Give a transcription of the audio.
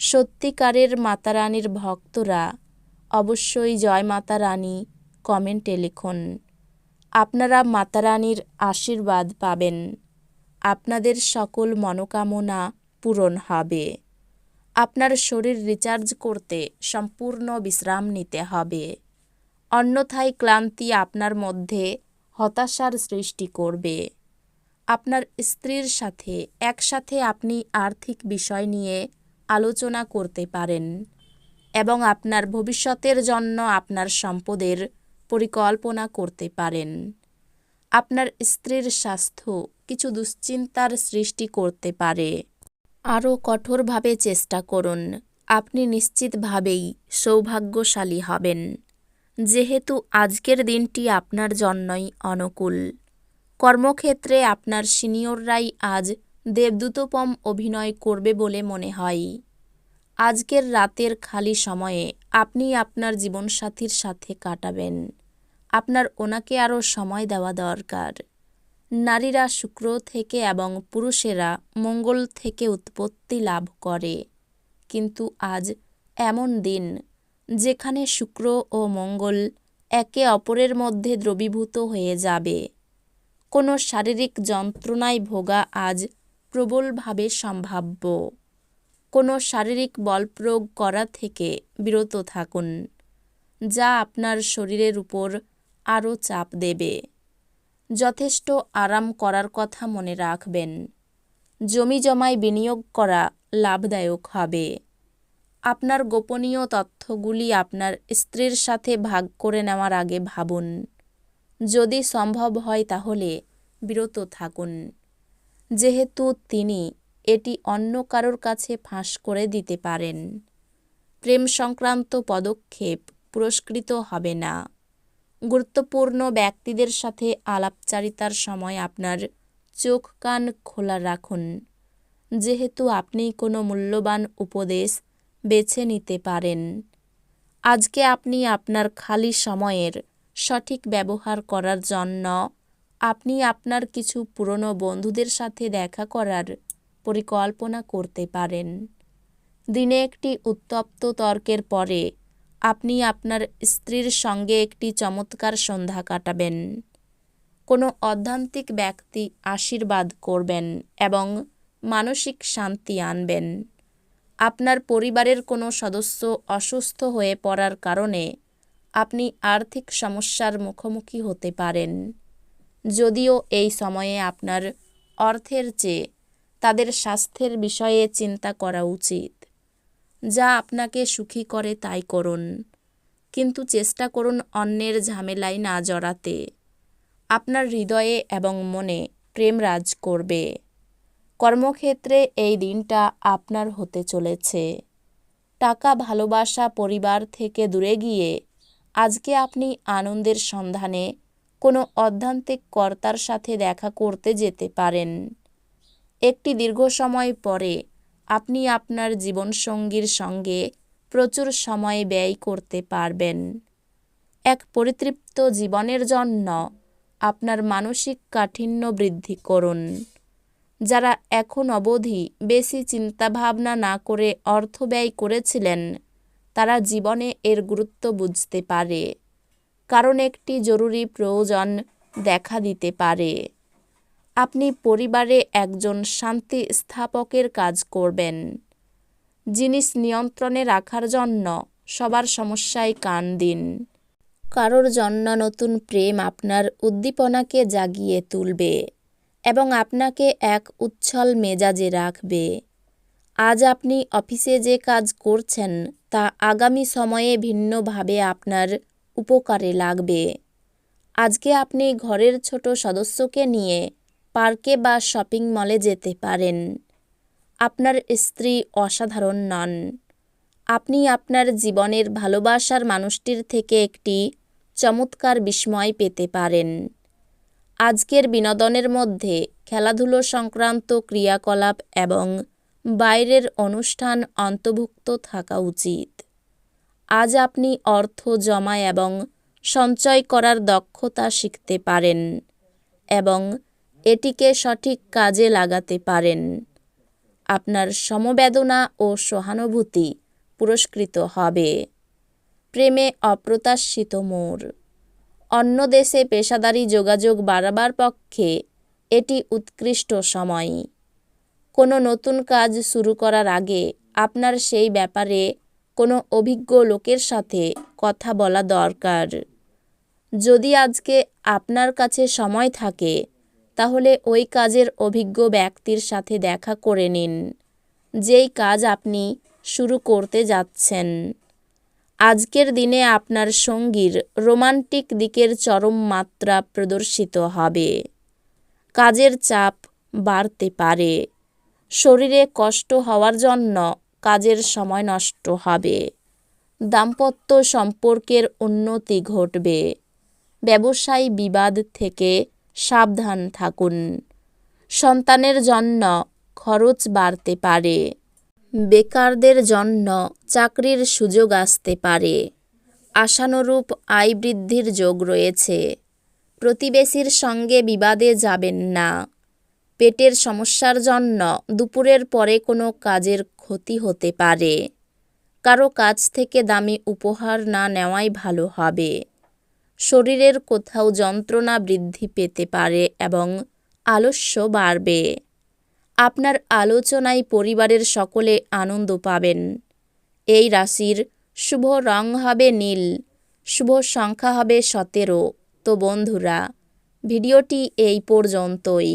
সত্যিকারের মাতারানীর ভক্তরা অবশ্যই জয় মাতা রানী কমেন্টে লিখুন। আপনারা মাতারানীর আশীর্বাদ পাবেন। আপনাদের সকল মনোকামনা পূরণ হবে। আপনার শরীর রিচার্জ করতে সম্পূর্ণ বিশ্রাম নিতে হবে। অন্যথায় ক্লান্তি আপনার মধ্যে হতাশার সৃষ্টি করবে। আপনার স্ত্রীর সাথে, একসাথে আপনি আর্থিক বিষয় নিয়ে আলোচনা করতে পারেন এবং আপনার ভবিষ্যতের জন্য আপনার সম্পদের পরিকল্পনা করতে পারেন। আপনার স্ত্রীর স্বাস্থ্য কিছু দুশ্চিন্তার সৃষ্টি করতে পারে। আরও কঠোরভাবে চেষ্টা করুন। আপনি নিশ্চিতভাবেই সৌভাগ্যশালী হবেন। যেহেতু আজকের দিনটি আপনার জন্যই অনুকূল। কর্মক্ষেত্রে আপনার সিনিয়ররাই আজ দেবদূতপম অভিনয় করবে বলে মনে হয়। আজকের রাতের খালি সময়ে আপনি আপনার জীবনসাথীর সাথে কাটাবেন। আপনার ওনাকে আরও সময় দেওয়া দরকার। নারীরা শুক্র থেকে এবং পুরুষেরা মঙ্গল থেকে উৎপত্তি লাভ করে। কিন্তু আজ এমন দিন, যেখানে শুক্র ও মঙ্গল একে অপরের মধ্যে দ্রবীভূত হয়ে যাবে। কোনো শারীরিক যন্ত্রণায় ভোগা আজ প্রবলভাবে সম্ভাব্য। কোনো শারীরিক বল প্রয়োগ করা থেকে বিরত থাকুন, যা আপনার শরীরের উপর আরও চাপ দেবে। যথেষ্ট আরাম করার কথা মনে রাখবেন। জমি জমায় বিনিয়োগ করা লাভদায়ক হবে। আপনার গোপনীয় তথ্যগুলি আপনার স্ত্রীর সাথে ভাগ করে নেওয়ার আগে ভাবুন। যদি সম্ভব হয় তাহলে বিরত থাকুন। যেহেতু তিনি এটি অন্য কারোর কাছে ফাঁস করে দিতে পারেন। প্রেম সংক্রান্ত পদক্ষেপ পুরস্কৃত হবে না। গুরুত্বপূর্ণ ব্যক্তিদের সাথে আলাপচারিতার সময় আপনার চোখ কান খোলা রাখুন। যেহেতু আপনি কোনো মূল্যবান উপদেশ বেছে নিতে পারেন। আজকে আপনি আপনার খালি সময়ের সঠিক ব্যবহার করার জন্য আপনি আপনার কিছু পুরনো বন্ধুদের সাথে দেখা করার পরিকল্পনা করতে পারেন। দিনে একটি উত্তপ্ত তর্কের পরে আপনি আপনার স্ত্রীর সঙ্গে একটি চমৎকার সন্ধ্যা কাটাবেন। কোনো অধ্যান্তিক ব্যক্তি আশীর্বাদ করবেন এবং মানসিক শান্তি আনবেন। আপনার পরিবারের কোনো সদস্য অসুস্থ হয়ে পড়ার কারণে আপনি আর্থিক সমস্যার মুখোমুখি হতে পারেন। যদিও এই সময়ে আপনার অর্থের চেয়ে তাদের স্বাস্থ্যের বিষয়ে চিন্তা করা উচিত। যা আপনাকে সুখী করে তাই করুন। কিন্তু চেষ্টা করুন অন্যের ঝামেলায় না জড়াতে। আপনার হৃদয়ে এবং মনে প্রেম রাজ করবে। কর্মক্ষেত্রে এই দিনটা আপনার হতে চলেছে। টাকা, ভালোবাসা, পরিবার থেকে দূরে গিয়ে আজকে আপনি আনন্দের সন্ধানে কোনো অধ্যান্তিক কর্তার সাথে দেখা করতে যেতে পারেন। একটি দীর্ঘ সময় পরে আপনি আপনার জীবনসঙ্গীর সঙ্গে প্রচুর সময় ব্যয় করতে পারবেন। এক পরিতৃপ্ত জীবনের জন্য আপনার মানসিক কাঠিন্য বৃদ্ধি করুন। যারা এখন অবধি বেশি চিন্তাভাবনা না করে অর্থ ব্যয় করেছিলেন, তারা জীবনে এর গুরুত্ব বুঝতে পারে। কারণ একটি জরুরি প্রয়োজন দেখা দিতে পারে। আপনি পরিবারে একজন শান্তি স্থাপকের কাজ করবেন। জিনিস নিয়ন্ত্রণে রাখার জন্য সবার সমস্যায় কান দিন। কারোর জন্য নতুন প্রেম আপনার উদ্দীপনাকে জাগিয়ে তুলবে এবং আপনাকে এক উচ্ছল মেজাজে রাখবে। আজ আপনি অফিসে যে কাজ করছেন তা আগামী সময়ে ভিন্নভাবে আপনার উপকারে লাগবে। আজকে আপনি ঘরের ছোট সদস্যকে নিয়ে পার্কে বা শপিং মলে যেতে পারেন। আপনার স্ত্রী অসাধারণ নন। আপনি আপনার জীবনের ভালোবাসার মানুষটির থেকে একটি চমৎকার বিস্ময় পেতে পারেন। আজকের বিনোদনের মধ্যে খেলাধুলো সংক্রান্ত ক্রিয়াকলাপ এবং বাইরের অনুষ্ঠান অন্তর্ভুক্ত থাকা উচিত। আজ আপনি অর্থ জমা এবং সঞ্চয় করার দক্ষতা শিখতে পারেন এবং এটিকে সঠিক কাজে লাগাতে পারেন। আপনার সমবেদনা ও সহানুভূতি পুরস্কৃত হবে। প্রেমে অপ্রত্যাশিত মোড় অন্য দেশে পেশাদারি যোগাযোগ বাড়াবার পক্ষে এটি উৎকৃষ্ট সময়। কোনো নতুন কাজ শুরু করার আগে আপনার সেই ব্যাপারে কোনো অভিজ্ঞ লোকের সাথে কথা বলা দরকার। যদি আজকে আপনার কাছে সময় থাকে, তাহলে ওই কাজের অভিজ্ঞ ব্যক্তির সাথে দেখা করে নিন, যেই কাজ আপনি শুরু করতে যাচ্ছেন। আজকের দিনে আপনার সঙ্গীর রোমান্টিক দিকের চরম মাত্রা প্রদর্শিত হবে। কাজের চাপ বাড়তে পারে। শরীরে কষ্ট হওয়ার জন্য কাজের সময় নষ্ট হবে। দাম্পত্য সম্পর্কের উন্নতি ঘটবে। ব্যবসায়ী বিবাদ থেকে সাবধান থাকুন। সন্তানের জন্য খরচ বাড়তে পারে। বেকারদের জন্য চাকরির সুযোগ আসতে পারে। আশানুরূপ আয় বৃদ্ধির যোগ রয়েছে। প্রতিবেশীর সঙ্গে বিবাদে যাবেন না। পেটের সমস্যার জন্য দুপুরের পরে কোনো কাজের ক্ষতি হতে পারে। কারও কাছ থেকে দামি উপহার না নেওয়াই ভালো হবে। শরীরের কোথাও যন্ত্রণা বৃদ্ধি পেতে পারে এবং আলস্য বাড়বে। আপনার আলোচনায় পরিবারের সকলে আনন্দ পাবেন। এই রাশির শুভ রং হবে নীল, শুভ সংখ্যা হবে সতেরো। তো বন্ধুরা, ভিডিওটি এই পর্যন্তই।